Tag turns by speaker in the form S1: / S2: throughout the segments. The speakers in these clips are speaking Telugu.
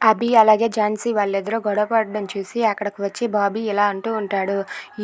S1: అభి అలాగే ఝాన్సీ వాళ్ళిద్దరూ గొడవ పడడం చూసి అక్కడికి వచ్చి బాబీ ఇలా అంటూ ఉంటాడు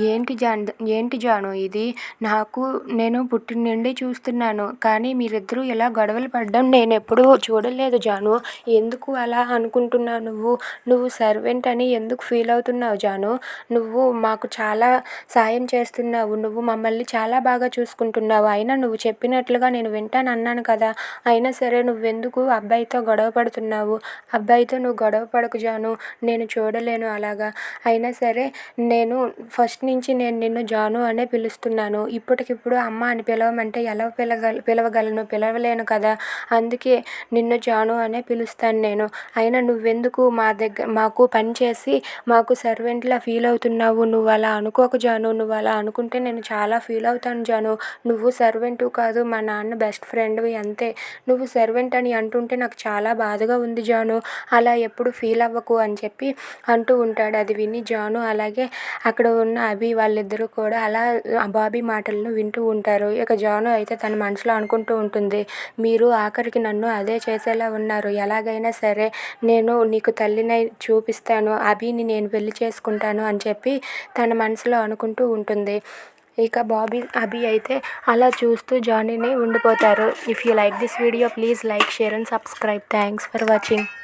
S1: ఏంటి జాన్ ఏంటి జాను ఇది? నాకు నేను పుట్టిన నుండి చూస్తున్నాను కానీ మీరిద్దరూ ఇలా గొడవలు పడడం నేను ఎప్పుడూ చూడలేదు జాను. ఎందుకు అలా అనుకుంటున్నావు నువ్వు? నువ్వు సర్వెంట్ అని ఎందుకు ఫీల్ అవుతున్నావు జాను? నువ్వు మాకు చాలా సాయం చేస్తున్నావు నువ్వు మమ్మల్ని చాలా బాగా చూసుకుంటున్నావు. అయినా నువ్వు చెప్పినట్లుగా నేను వింటాను అన్నాను కదా. అయినా సరే నువ్వెందుకు అబ్బాయితో గొడవ పడుతున్నావు? అబ్బాయితో నువ్వు గొడవ పడకు జాను నేను చూడలేను అలాగా. అయినా సరే నేను ఫస్ట్ నుంచి నేను నిన్ను జాను అనే పిలుస్తున్నాను. ఇప్పటికిప్పుడు అమ్మ అని పిలవమంటే ఎలా పిలగల పిలవగలను? పిలవలేను కదా. అందుకే నిన్ను జాను అనే పిలుస్తాను నేను. అయినా నువ్వెందుకు మా దగ్గర మాకు పని చేసి మాకు సర్వెంట్లా ఫీల్ అవుతున్నావు? నువ్వు అలా అనుకోకు జాను. నువ్వు అలా అనుకుంటే నేను చాలా ఫీల్ అవుతాను జాను. నువ్వు సర్వెంటు కాదు మా నాన్న బెస్ట్ ఫ్రెండ్వి అంతే. నువ్వు సర్వెంట్ అని అంటుంటే నాకు చాలా బాధగా ఉంది జాను. అలా ఎప్పుడు ఫీల్ అవ్వకు అని చెప్పి అంటూ ఉంటాడు. అది విని జాను అలాగే అక్కడ ఉన్న అభి వాళ్ళిద్దరూ కూడా అలా బాబీ మాటలను వింటూ ఉంటారు. ఇక జాను అయితే తన మనసులో అనుకుంటూ ఉంటుంది మీరు ఆఖరికి నన్ను అదే చేసేలా ఉన్నారు. ఎలాగైనా సరే నేను నీకు తల్లినై చూపిస్తాను అభిని నేను పెళ్ళి చేసుకుంటాను అని చెప్పి తన మనసులో అనుకుంటూ ఉంటుంది. ఇక బాబీ అభి అయితే అలా చూస్తూ జానీని ఉండిపోతారు. If you like this video please like share and subscribe thanks for watching